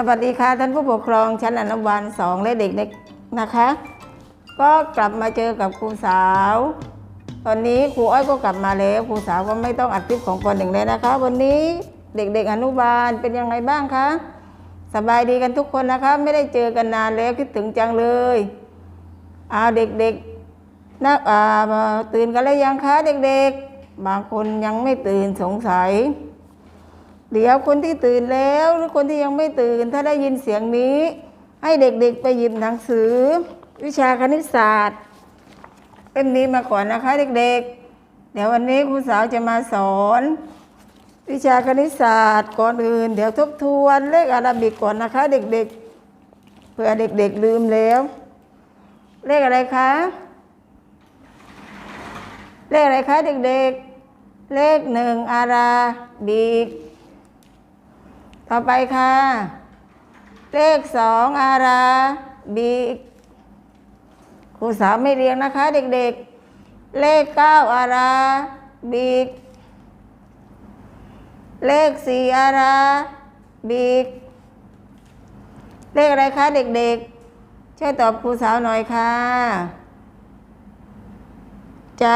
สวัสดีค่ะท่านผู้ปกครองชั้นอนุบาลสองและเด็กเล็กนะคะ ก็กลับมาเจอกับครูสาว ตอนนี้ครูอ้อยก็กลับมาแล้วครูสาวก็ไม่ต้องอัดคลิปของปหนึ่งเลยนะคะ วันนี้เด็กๆอนุบาลเป็นยังไงบ้างคะสบายดีกันทุกคนนะคะ ไม่ได้เจอกันนานแล้วคิดถึงจังเลยเอาเด็กๆนะอ่าตื่นกันแล้วยังคะเด็กๆ บางคนยังไม่ตื่นสงสัย เดี๋ยวคนที่ตื่นแล้วหรือคนที่ยังไม่ตื่น ถ้าได้ยินเสียงนี้ ให้เด็กๆไปหยิบหนังสือ วิชาคณิตศาสตร์เล่มนี้มาก่อนนะคะเด็กๆ เดี๋ยววันนี้ครูสาวจะมาสอน วิชาคณิตศาสตร์ก่อนอื่น เดี๋ยวทบทวนเลขอาราบิกก่อนนะคะ เด็กๆเผื่อเด็กๆลืมแล้ว เลขอะไรคะเลขอะไรคะเด็กๆ เลขหนึ่งอาราบิก ต่อไปค่ะ เลขสองอาราบิกครูสาวไม่เรียงนะคะ เด็กๆ เลขเก้าอาราบิกเลขสี่อาราบิกเลขอะไรคะเด็กๆ ช่วยตอบครูสาวหน่อยค่ะ ใจ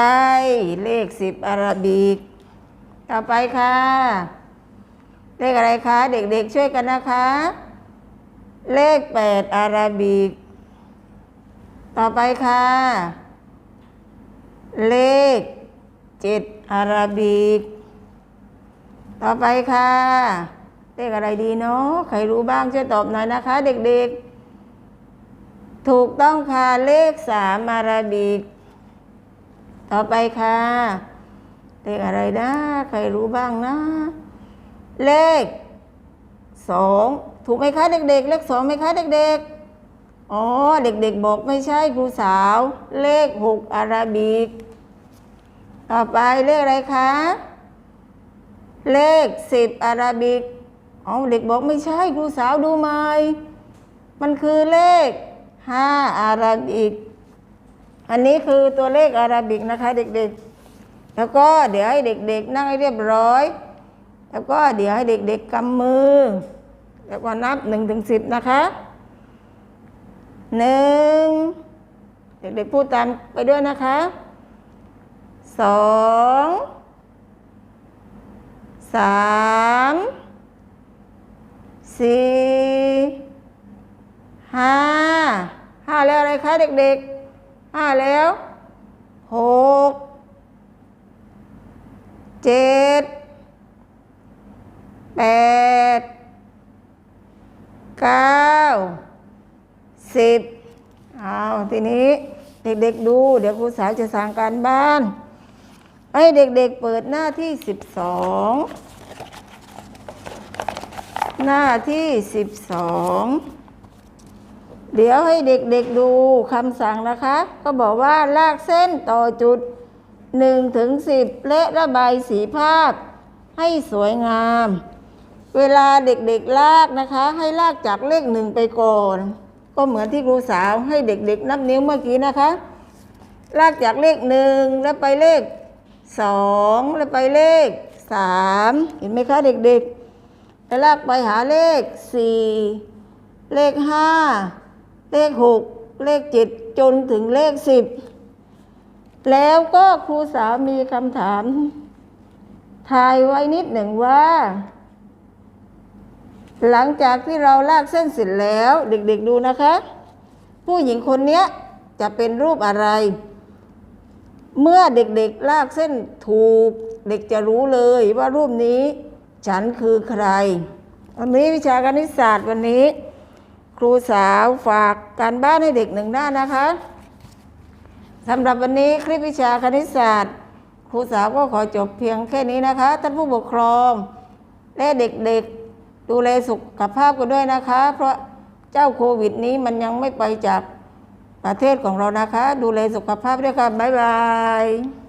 เลขสิบอาราบิก ต่อไปค่ะ เลขอะไรคะ เด็กๆช่วยกันนะคะ เลขแปดอาราบิก ต่อไปค่ะ เลขเจ็ดอาราบิก ต่อไปค่ะ เลขอะไรดีเนาะใครรู้บ้างช่วยตอบหน่อยนะคะ เด็กๆ ถูกต้องค่ะ เลขสามอาราบิก ต่อไปค่ะ เลขอะไรนะใครรู้บ้างนะ เลขสองถูกไหมคะเด็กๆ เลขสองไหมคะเด็กๆ อ๋อ เด็กๆ บอกไม่ใช่ครูสาว เลขหกอาราบิก ต่อไปเลขอะไรคะ เลขสิบอาราบิก อ๋อ เด็กบอกไม่ใช่ครูสาวดูไหมมันคือเลขห้าอาราบิก อันนี้คือตัวเลขอาราบิกนะคะเด็กๆ แล้วก็เดี๋ยวให้เด็กๆ นั่งให้เรียบร้อย แล้วก็เดี๋ยวให้เด็กๆกำมือ แล้วก็นับหนึ่งถึงสิบนะคะหนึ่งเด็กๆพูดตามไปด้วยนะคะสองสามสี่ห้าห้าแล้วอะไรคะเด็กๆห้าแล้วหกเจ็ด แปดเก้าสิบเอาทีนี้เด็กๆดู เดี๋ยวครูสาวจะสั่งการบ้าน ให้เด็กๆเปิดหน้าที่สิบสองหน้าที่สิบสองเดี๋ยวให้เด็กๆดูคำสั่งนะคะ ก็บอกว่าลากเส้นต่อจุดหนึ่งถึงสิบและระบายสีภาพให้สวยงาม เวลาเด็กๆลากนะคะ ให้ลากจากเลขหนึ่งไปก่อน ก็เหมือนที่ครูสาวให้เด็กๆ นับนิ้วเมื่อกี้นะคะ ลากจากเลขหนึ่งแล้วไปเลขสองแล้วไปเลขสามเห็นไหมคะเด็กๆแล้วลากไปหาเลขสี่เลขห้าเลขหกเลขเจ็ดจนถึงเลขสิบแล้วก็ครูสาวมีคำถาม ทายไว้นิดหนึ่งว่า หลังจากที่เราลากเส้นเสร็จแล้วเด็กๆดูนะคะ ผู้หญิงคนเนี้ยจะเป็นรูปอะไร เมื่อเด็กๆลากเส้นถูก เด็กจะรู้เลยว่ารูปนี้ ฉันคือใคร วันนี้วิชาคณิตศาสตร์วันนี้ ครูสาวฝากการบ้านให้เด็กหนึ่งหน้านะคะสำหรับวันนี้คลิปวิชาคณิตศาสตร์ ครูสาวก็ขอจบเพียงแค่นี้นะคะ ท่านผู้ปกครอง และเด็กๆ ดูแลสุขภาพกันด้วยนะคะ เพราะเจ้าโควิดนี้มันยังไม่ไปจากประเทศของเรานะคะ ดูแลสุขภาพด้วยค่ะบ๊ายบาย